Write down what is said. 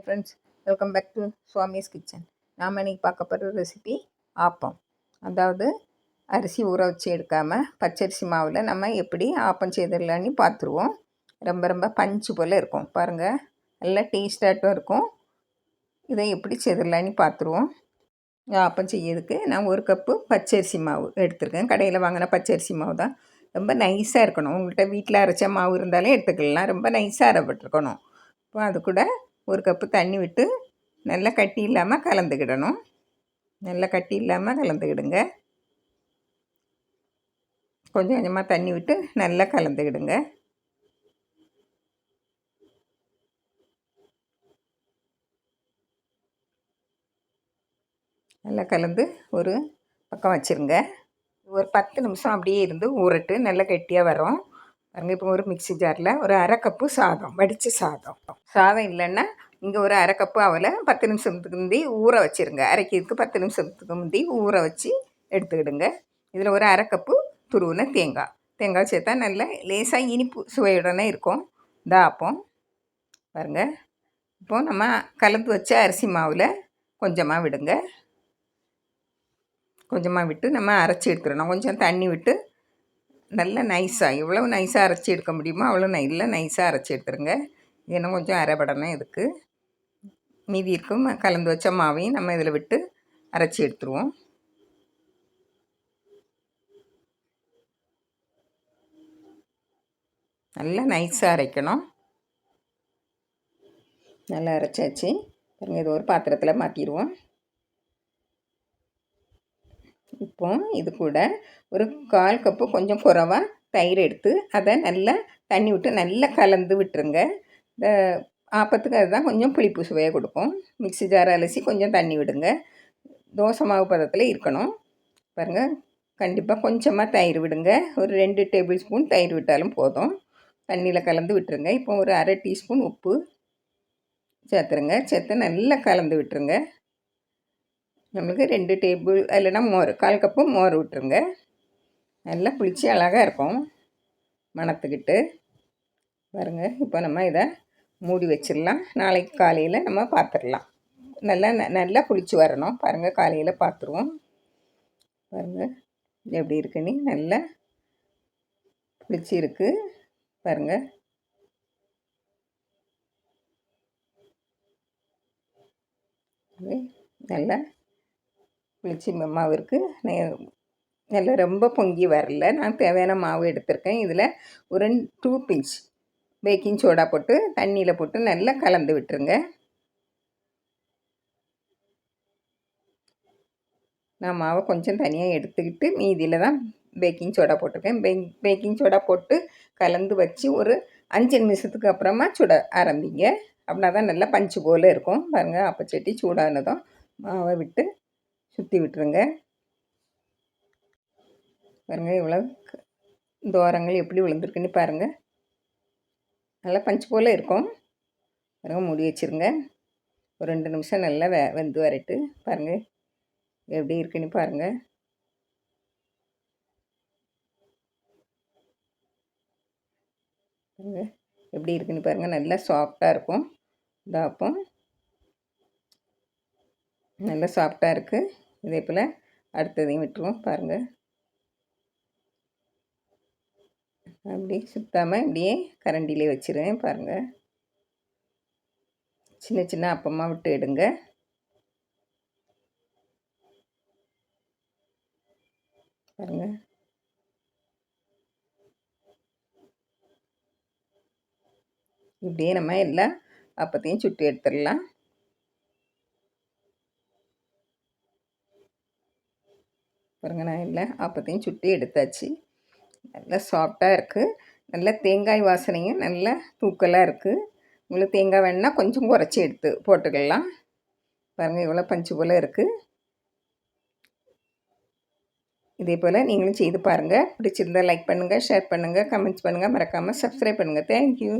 Hi friends welcome back to Swami's kitchen நாம் இன்றைக்கி பார்க்க போகிற ரெசிபி ஆப்பம். அதாவது அரிசி ஊற வச்சு எடுக்காமல் பச்சரிசி மாவில் நம்ம எப்படி ஆப்பம் செய்திடலான்னு பார்த்துருவோம். ரொம்ப ரொம்ப பஞ்சு போல் இருக்கும். பாருங்கள் நல்லா டேஸ்டாகட்டும் இருக்கும். இதை எப்படி செய்திடலான்னு பார்த்துருவோம். ஆப்பம் செய்யறதுக்கு நான் ஒரு கப்பு பச்சரிசி மாவு எடுத்துருக்கேன். கடையில் வாங்கின பச்சரிசி மாவு தான். ரொம்ப நைஸாக இருக்கணும். உங்கள்கிட்ட வீட்டில் அரைச்ச மாவு இருந்தாலே எடுத்துக்கலாம். ரொம்ப நைஸாக அரைப்பட்டிருக்கணும். இப்போ அது கூட ஒரு கப்பு தண்ணி விட்டு நல்லா கட்டி இல்லாமல் கலந்துக்கிடணும். நல்லா கட்டி இல்லாமல் கலந்துக்கிடுங்க. கொஞ்சம் கொஞ்சமாக தண்ணி விட்டு நல்லா கலந்துக்கிடுங்க. நல்லா கலந்து ஒரு பக்கம் வச்சுருங்க. ஒரு பத்து நிமிஷம் அப்படியே இருந்து ஊறட்டு நல்லா கெட்டியாக வரும். பாருங்கள் இப்போ ஒரு மிக்சி ஜாரில் ஒரு அரை கப்பு சாதம் வடித்த சாதம். சாதம் இல்லைன்னா இங்கே ஒரு அரை கப்பு அவலை பத்து நிமிஷத்துக்கு முந்தி ஊற வச்சுருங்க. அரைக்கிறதுக்கு பத்து நிமிஷத்துக்கு முந்தி ஊற வச்சு எடுத்துக்கிடுங்க. இதில் ஒரு அரை கப்பு துருவின தேங்காய். தேங்காய் சேர்த்தா நல்ல லேசாக இனிப்பு சுவையுடனே இருக்கும். தாப்பம் பாருங்கள் இப்போது நம்ம கலந்து வச்ச அரிசி மாவில் கொஞ்சமாக விடுங்க. கொஞ்சமாக விட்டு நம்ம அரைச்சி எடுத்துடணும். கொஞ்சம் தண்ணி விட்டு நல்ல நைஸாக எவ்வளோ நைஸாக அரைச்சி எடுக்க முடியுமோ அவ்வளோ நல்ல நைஸாக அரைச்சி எடுத்துருங்க. இன்னும் கொஞ்சம் அரைபடணும் இதுக்கு மீதி இருக்கும் கலந்து வச்ச மாவையும் நம்ம இதில் விட்டு அரைச்சி எடுத்துருவோம். நல்லா நைஸாக அரைக்கணும். நல்லா அரைச்சாச்சு. பாருங்கள் இது ஒரு பாத்திரத்தில் மாற்றிடுவோம் இப்போ இது கூட ஒரு கால் கப்பு கொஞ்சம் குறவாக தயிர் எடுத்து அதை நல்லா தண்ணி விட்டு நல்லா கலந்து விட்டுருங்க. இந்த ஆப்பத்துக்கு அதுதான் கொஞ்சம் புளிப்பு சுவையாக கொடுக்கும். மிக்சி ஜார் அலசி கொஞ்சம் தண்ணி விடுங்க. தோசை மாவு பதத்தில் இருக்கணும். பாருங்கள் கண்டிப்பாக கொஞ்சமாக தயிர் விடுங்க. ஒரு ரெண்டு டேபிள் ஸ்பூன் தயிர் விட்டாலும் போதும். தண்ணியில் கலந்து விட்டுருங்க. இப்போ ஒரு அரை டீஸ்பூன் உப்பு சேர்த்துருங்க. சேர்த்து நல்லா கலந்து விட்டுருங்க. நம்மளுக்கு ரெண்டு டேபிள் இல்லைன்னா மோர் கால் கப்பு மோர் விட்டுருங்க. நல்லா புளிச்சு அழகாக இருக்கும். மணத்துக்கிட்டு. பாருங்கள் இப்போ நம்ம இதை மூடி வச்சிடலாம். நாளைக்கு காலையில் நம்ம பார்த்துடலாம். நல்லா நல்லா புளிச்சு வரணும். பாருங்கள் காலையில் பார்த்துருவோம். பாருங்கள் எப்படி இருக்குன்னு நல்லா புளிச்சு இருக்குது பாருங்கள் நல்லா புளிச்சி மாவு இருக்குது நல்லா ரொம்ப பொங்கி வரல. நான் தேவையான மாவு எடுத்திருக்கேன். இதில் ஒரு டூ பிஞ்ச் பேக்கிங் சோடா போட்டு தண்ணியில் போட்டு நல்லா கலந்து விட்டுருங்க. நான் மாவை கொஞ்சம் தனியாக எடுத்துக்கிட்டு மீதியில் தான் பேக்கிங் சோடா போட்டிருக்கேன். பே பேக்கிங் சோடா போட்டு கலந்து வச்சு ஒரு அஞ்சு நிமிஷத்துக்கு அப்புறமா சுட ஆரம்பிங்க. அப்படின்னா தான் நல்லா பஞ்சு போல் இருக்கும். பாருங்கள் அப்பச்சட்டி சூடானதும் மாவை விட்டு சுற்றி விட்டுருங்க. பாருங்கள் இவ்வளோ தோரங்கள் எப்படி விழுந்திருக்குன்னு பாருங்கள் நல்லா பஞ்சு போல் இருக்கும். பாருங்கள் மூடி வச்சுருங்க. ஒரு ரெண்டு நிமிஷம் நல்லா வெ வெந்து வரட்டு. பாருங்கள் எப்படி இருக்குன்னு பாருங்கள் பாருங்கள் எப்படி இருக்குன்னு பாருங்கள் நல்லா சாஃப்டாக இருக்கும். இதாப்பம் நல்லா சாஃப்டாக இருக்குது இதே போல் அடுத்ததையும் விட்டுருவோம். பாருங்கள் அப்படி சுத்தாமல் இப்படியே கரண்டிலே வச்சுருவேன். பாருங்கள் சின்ன சின்ன அப்பமாக விட்டு எடுங்க. பாருங்கள் இப்படியே நம்ம எல்லா அப்பத்தையும் சுட்டு எடுத்துடலாம். பாருங்கள் நான் இல்லை. அப்போத்தையும் சுட்டி எடுத்தாச்சு. நல்லா சாஃப்டாக இருக்குது நல்லா தேங்காய் வாசனையும் நல்லா தூக்கலாக இருக்குது உங்களுக்கு தேங்காய் வேணுன்னா கொஞ்சம் குறைச்சி எடுத்து போட்டுக்கலாம். பாருங்கள் இவ்வளோ பஞ்சு போல் இருக்குது இதே போல் நீங்களும் செய்து பாருங்கள் பிடிச்சிருந்தால் லைக் பண்ணுங்கள் ஷேர் பண்ணுங்கள் கமெண்ட்ஸ் பண்ணுங்கள் மறக்காமல் சப்ஸ்கிரைப் பண்ணுங்கள் தேங்க்யூ